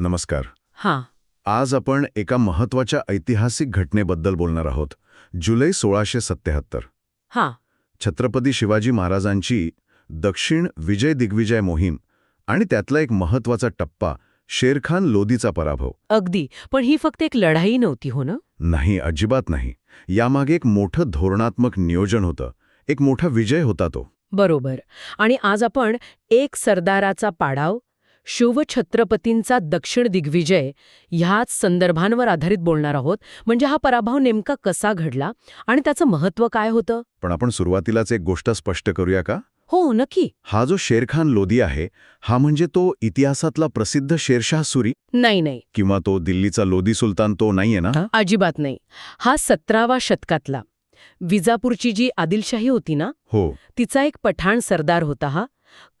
नमस्कार. हां. आज आपण एका महत्त्वाच्या ऐतिहासिक घटनेबद्दल बोलणार आहोत. जुलै सोळाशे सत्याहत्तर हां. छत्रपती शिवाजी महाराजांची दक्षिण विजय दिग्विजय मोहीम आणि त्यातला एक महत्त्वाचा टप्पा शेरखान लोदीचा पराभव. अगदी. पण ही फक्त एक लढाई नव्हती हो ना? नाही अजिबात नाही. यामागे एक मोठं धोरणात्मक नियोजन होतं. एक मोठा विजय होता तो. बरोबर. आणि आज आपण एक सरदाराचा पाडाव शिवछत्रपतींचा दक्षिण दिग्विजय ह्याच संदर्भांवर आधारित बोलणार आहोत. म्हणजे हा पराभव नेमका कसा घडला आणि त्याचं महत्त्व काय होतं? पण आपण सुरुवातीलाच एक गोष्ट स्पष्ट करूया का? हो नक्की. हा जो शेरखान लोदी आहे हा म्हणजे तो इतिहासातला प्रसिद्ध शेरशाह सुरी? नाही नाही. किंवा तो दिल्लीचा लोदी सुलतान तो नाहीये ना? अजिबात नाही. हा सतरावा शतकातला. विजापूरची जी आदिलशाही होती ना? हो. तिचा एक पठाण सरदार होता हा.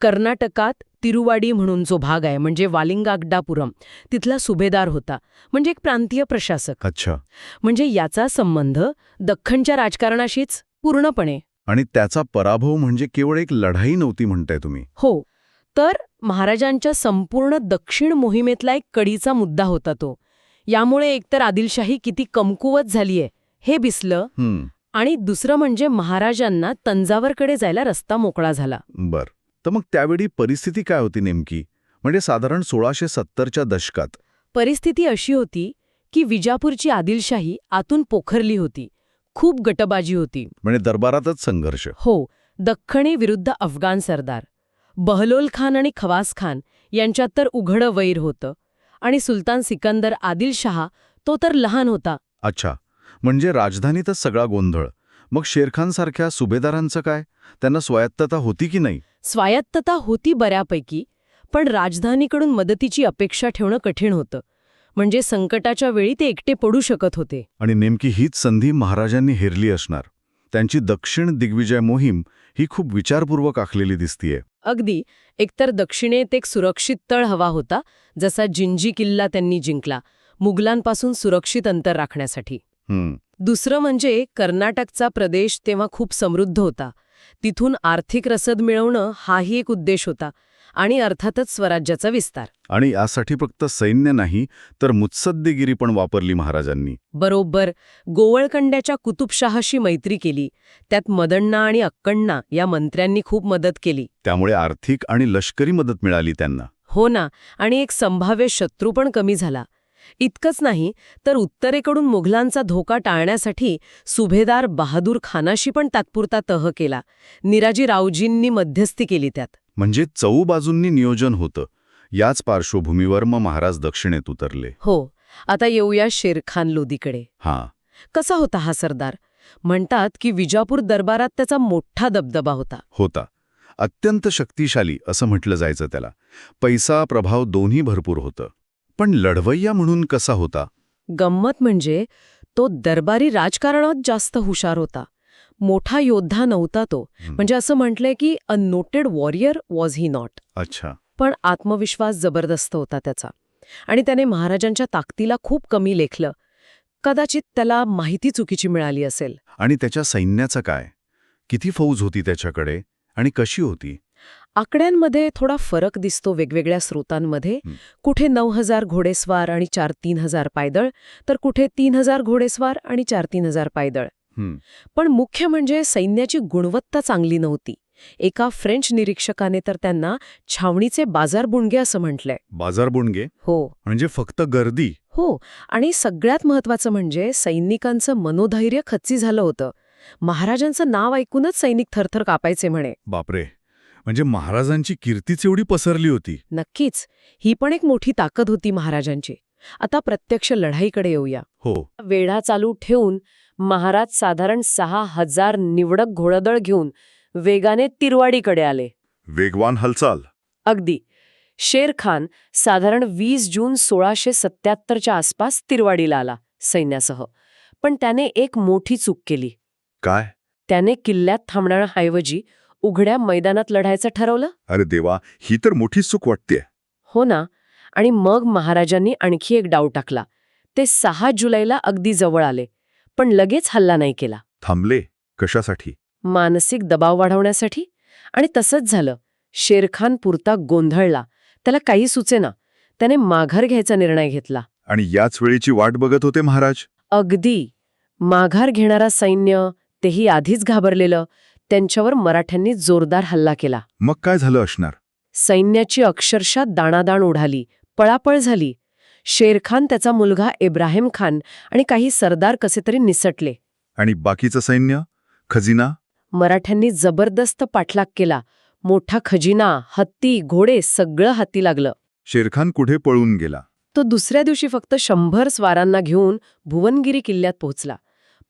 कर्नाटकात तिरुवाडी म्हणून जो भाग आहे म्हणजे वालिंगागडापुरम तिथला सुभेदार होता म्हणजे एक प्रांतीय प्रशासक. अच्छा. म्हणजे याचा संबंध दख्खनच्या राजकारणाशीच पूर्णपणे. आणि त्याचा पराभव म्हणजे केवळ एक लढाई नव्हती म्हणताय तुम्ही? हो. तर महाराजांच्या संपूर्ण दक्षिण मोहिमेतला एक कडीचा मुद्दा होता तो. यामुळे एकतर आदिलशाही किती कमकुवत झालीये हे हम्म. आणि दुसरं म्हणजे महाराजांना तंजावरकडे जायला रस्ता मोकळा झाला. बर. तर मग त्यावेळी परिस्थिती काय होती नेमकी? म्हणजे साधारण सोळाशे सत्तरच्या दशकात. परिस्थिती अशी होती की विजापूरची आदिलशाही आतून पोखरली होती. खूप गटबाजी होती. म्हणजे दरबारातच संघर्ष. हो दख्खणी विरुद्ध अफगाण सरदार. बहलोल खान आणि खवास खान यांच्यात तर उघडं वैर होतं. आणि सुलतान सिकंदर आदिलशहा तो तर लहान होता. अच्छा. म्हणजे राजधानीतच सगळा गोंधळ. मग शेरखानसारख्या सुभेदारांचं काय? त्यांना स्वायत्तता होती की नाही? स्वायत्तता होती बऱ्यापैकी पण राजधानीकडून मदतीची अपेक्षा ठेवणं कठीण होतं. म्हणजे संकटाच्या वेळी ते एकटे पडू शकत होते. आणि नेमकी हीच संधी महाराजांनी हेरली असणार. त्यांची दक्षिण दिग्विजय मोहीम ही खूप विचारपूर्वक आखलेली दिसतीये. अगदी एकतर दक्षिणेत एक सुरक्षित तळ हवा होता जसा जिंजी किल्ला त्यांनी जिंकला मुघलांपासून सुरक्षित अंतर राखण्यासाठी. दुसरं म्हणजे कर्नाटकचा प्रदेश तेव्हा खूप समृद्ध होता. तिथून आर्थिक रसद मिळवणं हाही एक उद्देश होता आणि अर्थातच स्वराज्याचा विस्तार. आणि यासाठी फक्त सैन्य नाही तर मुत्सद्देगिरी पण वापरली महाराजांनी. बरोबर गोवळकंड्याच्या कुतुबशहाशी मैत्री केली. त्यात मदण्णा आणि अक्कण्णा या मंत्र्यांनी खूप मदत केली. त्यामुळे आर्थिक आणि लष्करी मदत मिळाली त्यांना. हो ना आणि एक संभाव्य शत्रू पण कमी झाला. इतकंच नाही तर उत्तरेकडून मुघलांचा धोका टाळण्यासाठी सुभेदार बहादूर खानाशी पण तात्पुरता तह केला. निराजी रावजींनी मध्यस्थी केली त्यात. म्हणजे चौ बाजूंनी नियोजन होतं. याच पार्श्वभूमीवर मग महाराज दक्षिणेत उतरले. हो आता येऊया शेरखान लोदीकडे. हां. कसा होता हा सरदार? म्हणतात की विजापूर दरबारात त्याचा मोठा दबदबा होता. होता. अत्यंत शक्तिशाली असं म्हटलं जायचं त्याला. पैसा प्रभाव दोन्ही भरपूर होतं. पण लढवय्या म्हणून कसा होता? गंमत म्हणजे तो दरबारी राजकारणात जास्त हुशार होता. मोठा योद्धा नव्हता तो. म्हणजे असं म्हटलंय की a noted warrior was he not अच्छा. पण आत्मविश्वास जबरदस्त होता त्याचा. आणि त्याने महाराजांच्या ताकदीला खूप कमी लेखलं. कदाचित त्याला माहिती चुकीची मिळाली असेल. आणि त्याच्या सैन्याचं काय? किती फौज होती त्याच्याकडे? आणि कशी होती? आकड्यांमध्ये थोडा फरक दिसतो वेगवेगळ्या स्रोतांमध्ये. कुठे नऊ हजार घोडेस्वार आणि चार तीन हजार पायदळ तर कुठे तीन हजार घोडेस्वार आणि चार तीन हजार पायदळ. पण मुख्य म्हणजे सैन्याची गुणवत्ता चांगली नव्हती. एका फ्रेंच निरीक्षकाने तर त्यांना छावणीचे बाजार बुणगे असं म्हटलंय. बाजार बुणगे? हो. म्हणजे फक्त गर्दी? हो. आणि सगळ्यात महत्वाचं म्हणजे सैनिकांचं मनोधैर्य खच्ची झालं होतं. महाराजांचं नाव ऐकूनच सैनिक थरथर कापायचे म्हणे. बापरे. म्हणजे महाराजांची कीर्तीच एवढी पसरली होती. नक्कीच. ही पण एक मोठी ताकद होती महाराजांची. आता प्रत्यक्ष लढाईकडे येऊया. हो. वेढा चालू ठेवून महाराज साधारण सहा हजार निवडक घोडदळ घेऊन वेगाने तिरवाडीकडे आले. वेगवान हालचाल. अगदी. शेर खान साधारण वीस जून सोळाशे सत्याहत्तरच्या आसपास तिरवाडीला आला सैन्यासह. पण त्याने एक मोठी चूक केली. काय? त्याने किल्ल्यात थांबण्याऐवजी उघड्या मैदानात लढायचं ठरवलं? अरे देवा ही तर मोठी चूक वाटते हो ना. आणि मग महाराजांनी आणखी एक डाव टाकला. ते सहा जुलैला अगदी जवळ आले पण लगेच हल्ला नाही केला. थांबले. कशासाठी? मानसिक दबाव वाढवण्यासाठी? आणि तसंच झालं. शेरखान पुरता गोंधळला. त्याला काही सुचेना. त्याने माघार घ्यायचा निर्णय घेतला. आणि याच वेळेची वाट बघत होते महाराज? अगदी. माघार घेणारा सैन्य तेही आधीच घाबरलेलं. त्यांच्यावर मराठ्यांनी जोरदार हल्ला केला. मग काय झालं असणार? सैन्याची अक्षरशः दाणादाण उडाली पळापळ झाली. शेरखान त्याचा मुलगा इब्राहिम खान आणि काही सरदार कसे तरी निसटले. आणि बाकीचं सैन्य? खजिना? मराठ्यांनी जबरदस्त पाठलाग केला. मोठा खजिना हत्ती घोडे सगळं हाती लागलं. शेरखान कुठे पळून गेला? तो दुसऱ्या दिवशी फक्त शंभर स्वारांना घेऊन भुवनगिरी किल्ल्यात पोहोचला.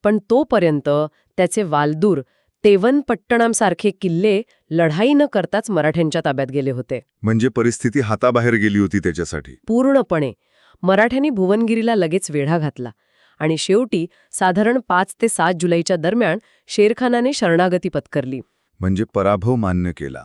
पण तोपर्यंत त्याचे वालदूर तेवनपट्टणमसारखे किल्ले लढाई न करताच मराठ्यांच्या ताब्यात गेले होते. म्हणजे परिस्थिती हाताबाहेर गेली होती त्याच्यासाठी. पूर्णपणे. मराठ्यांनी भुवनगिरीला लगेच वेढा घातला आणि शेवटी साधारण पाच ते सात जुलैच्या दरम्यान शेरखानाने शरणागती पत्करली. म्हणजे पराभव मान्य केला.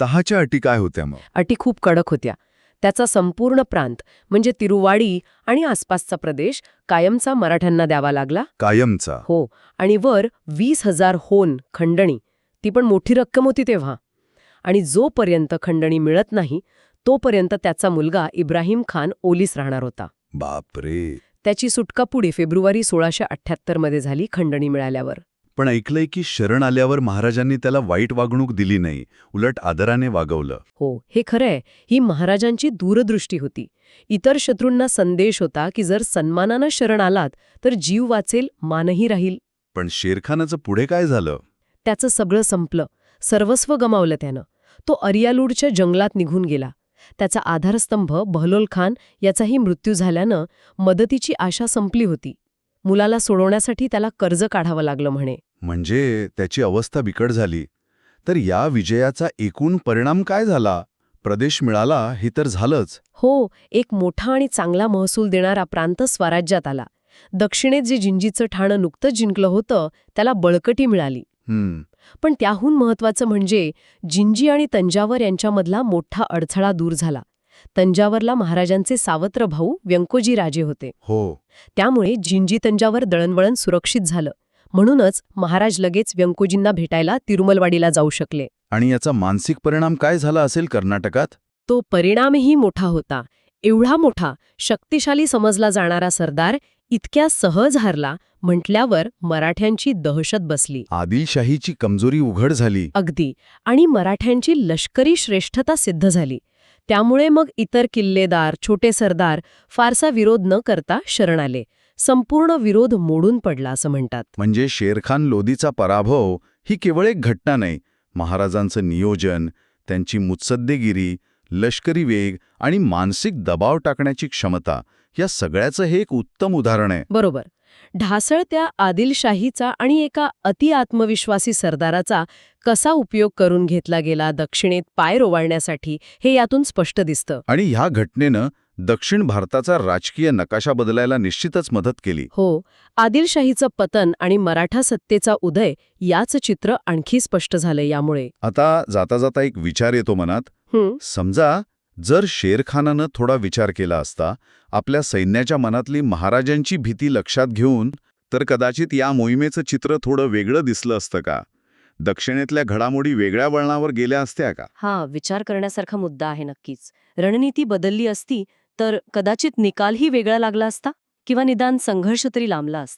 तहाच्या अटी काय होत्या मग? अटी खूप कडक होत्या. त्याचा संपूर्ण प्रांत म्हणजे तिरुवाडी आणि आसपासचा प्रदेश कायमचा मराठ्यांना द्यावा लागला? कायमचा. हो आणि वर वीस हजार होन खंडणी ती पण मोठी रक्कम होती तेव्हा. आणि जोपर्यंत खंडणी मिळत नाही तोपर्यंत त्याचा मुलगा इब्राहिम खान ओलीस राहणार होता. बापरे! त्याची सुटका पुढे फेब्रुवारी सोळाशे अठ्ठ्याहत्तरमध्ये झाली खंडणी मिळाल्यावर. पण ऐकलंय की शरण आल्यावर महाराजांनी त्याला वाईट वागणूक दिली नाही उलट आदराने वागवलं. हो हे खरंय. ही महाराजांची दूरदृष्टी होती. इतर शत्रूंना संदेश होता की जर सन्मानानं शरण आलात तर जीव वाचेल मानही राहील. पण शेरखानाचं पुढे काय झालं? त्याचं सगळं संपलं. सर्वस्व गमावलं त्यानं. तो अरियालूडच्या जंगलात निघून गेला. त्याचा आधारस्तंभ बहलोल खान याचाही मृत्यू झाल्यानं मदतीची आशा संपली होती. मुलाला सोडवण्यासाठी त्याला कर्ज काढावं लागलं म्हणे. म्हणजे त्याची अवस्था बिकट झाली. तर या विजयाचा एकूण परिणाम काय झाला? प्रदेश मिळाला हे तर झालंच. हो एक मोठा आणि चांगला महसूल देणारा प्रांत स्वराज्यात आला. दक्षिणेत जे जिंजीचं ठाणं नुकतंच जिंकलं होतं त्याला बळकटी मिळाली. हम्म. पण त्याहून महत्वाचं म्हणजे जिंजी आणि तंजावर यांच्यामधला मोठा अडथळा दूर झाला. तंजावरला महाराजांचे सावत्र भाऊ व्यंकोजी राजे होते. हो. त्यामुळे जिंजी तंजावर दळणवळण सुरक्षित झालं. म्हणूनच महाराज लगेच व्यंकोजींना भेटायला तिरुमलवाडीला जाऊ शकले. आणि याचा मानसिक परिणाम काय झाला असेल कर्नाटकात? तो परिणामही मोठा होता. एवढा मोठा शक्तिशाली समजला जाणारा सरदार इतक्या सहज हारला म्हटल्यावर मराठ्यांची दहशत बसली. आदिलशाहीची कमजोरी उघड झाली. अगदी. आणि मराठ्यांची लष्करी श्रेष्ठता सिद्ध झाली. त्यामुळे मग इतर किल्लेदार छोटे सरदार फारसा विरोध न करता शरण आले. संपूर्ण विरोध मोडून पडला असं म्हणतात. म्हणजे शेरखान लोदीचा पराभव ही केवळ एक घटना नाही महाराजांचं नियोजन त्यांची मुत्सद्देगिरी लष्करी वेग आणि मानसिक दबाव टाकण्याची क्षमता या सगळ्याचं हे एक उत्तम उदाहरण आहे. बरोबर. ढासळत्या आदिलशाहीचा आणि एका अति आत्मविश्वासी सरदाराचा कसा उपयोग करून घेतला गेला दक्षिणेत पाय रोवाळण्यासाठी हे यातून स्पष्ट दिसतं. आणि ह्या घटनेनं दक्षिण भारताचा राजकीय नकाशा बदलायला निश्चितच मदत केली. हो आदिलशाहीचं पतन आणि मराठा सत्तेचा उदय याच चित्र आणखी स्पष्ट झालं यामुळे. आता जाता जाता एक विचार येतो मनात. हं, समजा जर शेरखानानं थोडा विचार केला असता आपल्या सैन्याच्या मनातली महाराजांची भीती लक्षात घेऊन तर कदाचित या मोहिमेचं चित्र थोडं वेगळं दिसलं असतं का? दक्षिणेतल्या घडामोडी वेगळ्या वळणावर गेल्या असत्या का? हा विचार करण्यासारखा मुद्दा आहे नक्कीच. रणनीती बदलली असती तर कदाचित निकालही वेगळा लागला असता किंवा निदान संघर्ष तरी लांबला असता.